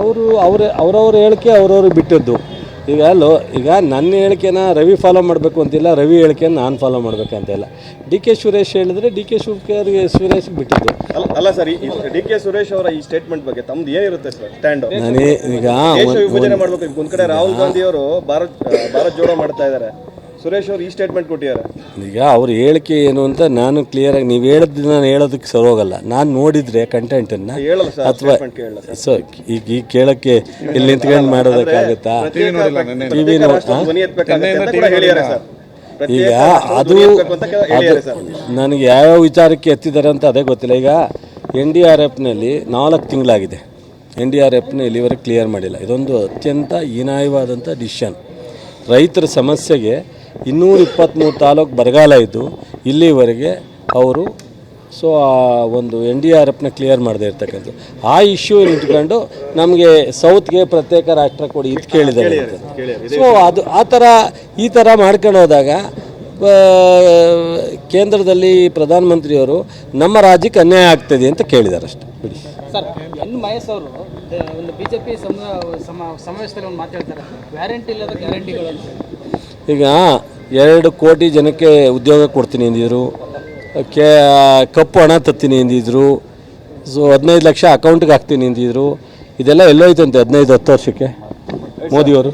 ಅವರು ಅವ್ರ ಅವರವ್ರ ಹೇಳಿಕೆ ಅವ್ರವ್ರಿಗೆ ಬಿಟ್ಟಿದ್ದು. ಈಗ ಅಲ್ಲೋ ಈಗ ನನ್ನ ಹೇಳಿಕೆನ ರವಿ ಫಾಲೋ ಮಾಡಬೇಕು ಅಂತಿಲ್ಲ ರವಿ ಹೇಳಿಕೆನ ನಾನು ಫಾಲೋ ಮಾಡಬೇಕಂತ ಇಲ್ಲ. ಡಿ ಕೆ ಸುರೇಶ್ ಹೇಳಿದ್ರೆ ಡಿ ಕೆ ಶಿವಕರ್ಗೆ ಸುರೇಶ್ ಬಿಟ್ಟಿದ್ದು. ಅಲ್ಲ ಅಲ್ಲ ಸರ್ ಡಿ ಕೆ ಸುರೇಶ್ ಅವರ ಈ ಸ್ಟೇಟ್ಮೆಂಟ್ ಬಗ್ಗೆ ತಮ್ದು ಏನಿರುತ್ತೆ ಸರ್ ಸ್ಟ್ಯಾಂಡ್ ನಾನೇ ಈಗ ವಿಭಜನೆ ಮಾಡ್ಬೇಕು ಒಂದು ಕಡೆ ರಾಹುಲ್ ಗಾಂಧಿ ಅವರು ಭಾರತ್ ಭಾರತ್ ಜೋಡೋ ಮಾಡ್ತಾ ಇದ್ದಾರೆ ಸುರೇಶ್ ಅವರು ಈ ಸ್ಟೇಟ್ಮೆಂಟ್ ಕೊಟ್ಟಿದ್ದಾರೆ. ಈಗ ಅವ್ರ ಹೇಳಿಕೆ ಏನು ಅಂತ ನಾನು ಕ್ಲಿಯರಾಗಿ ನೀವು ಹೇಳಿದ್ದು ನಾನು ಹೇಳೋದಕ್ಕೆ ಸರಿ ಹೋಗಲ್ಲ. ನಾನು ನೋಡಿದರೆ ಕಂಟೆಂಟನ್ನು ಹೇಳಲ್ಲ ಸರ್ ಅಥವಾ ಸರ್ ಸೊ ಈಗ ಈ ಕೇಳಕ್ಕೆ ಇಲ್ಲಿ ನಿಂತ್ಕೊಂಡು ಮಾಡೋದಕ್ಕಾಗುತ್ತಾ? ಟಿ ಸರ್ ಈಗ ಅದು ನನಗೆ ಯಾವ್ಯಾವ ವಿಚಾರಕ್ಕೆ ಎತ್ತಿದ್ದಾರೆ ಅಂತ ಅದೇ ಗೊತ್ತಿಲ್ಲ. ಈಗ ಎನ್ ಡಿ ಆರ್ ಎಫ್ನಲ್ಲಿ ನಾಲ್ಕು ತಿಂಗಳಾಗಿದೆ. ಎನ್ ಡಿ ಆರ್ ಎಫ್ನ ಇಲ್ಲಿವರೆಗೆ ಕ್ಲಿಯರ್ ಮಾಡಿಲ್ಲ. ಇದೊಂದು ಅತ್ಯಂತ ಹೀನಾಯವಾದಂಥ ಡಿಸಿಷನ್ ರೈತರ ಸಮಸ್ಯೆಗೆ ಇನ್ನೂರ ಇಪ್ಪತ್ತ್ಮೂರು ತಾಲೂಕು ಬರಗಾಲ ಇದ್ದು ಇಲ್ಲಿವರೆಗೆ ಅವರು ಸೊ ಆ ಒಂದು ಎನ್ ಡಿ ಆರ್ ಎಫ್ನ ಕ್ಲಿಯರ್ ಮಾಡದೇ ಇರ್ತಕ್ಕಂಥದ್ದು. ಆ ಇಶ್ಯೂ ಇಟ್ಕೊಂಡು ನಮಗೆ ಸೌತ್ಗೆ ಪ್ರತ್ಯೇಕ ರಾಷ್ಟ್ರ ಕೊಡಿ ಇದು ಕೇಳಿದ್ದಾರೆ. ಸೊ ಅದು ಆ ಥರ ಈ ಥರ ಮಾಡ್ಕೊಂಡು ಹೋದಾಗ ಕೇಂದ್ರದಲ್ಲಿ ಪ್ರಧಾನಮಂತ್ರಿಯವರು ನಮ್ಮ ರಾಜ್ಯಕ್ಕೆ ಅನ್ಯಾಯ ಆಗ್ತದೆ ಅಂತ ಕೇಳಿದ್ದಾರೆ ಅಷ್ಟೇ. ಬಿಡಿ. ಸರ್ ಎನ್ ಮಹೇಶ್ ಅವರು ಒಂದು ಬಿ ಜೆ ಪಿ ಸಮಾವೇಶದಲ್ಲಿ ಒಂದು ಮಾತಾಡ್ತಾರೆ. ಗ್ಯಾರಂಟಿ ಇಲ್ಲದ ಗ್ಯಾರಂಟಿಗಳು ಈಗ ಎರಡು ಕೋಟಿ ಜನಕ್ಕೆ ಉದ್ಯೋಗ ಕೊಡ್ತೀನಿ ಅಂದಿದ್ರು. ಕೇ, ಕಪ್ಪು ಹಣ ತತ್ತೀನಿ ಅಂದಿದ್ರು. ಸೊ, ಹದಿನೈದು ಲಕ್ಷ ಅಕೌಂಟ್ಗೆ ಹಾಕ್ತೀನಿ ಅಂದಿದ್ರು. ಇದೆಲ್ಲ ಎಲ್ಲೋಯ್ತಂತೆ ಹದಿನೈದು, ಹತ್ತು ವರ್ಷಕ್ಕೆ. ಮೋದಿಯವರು.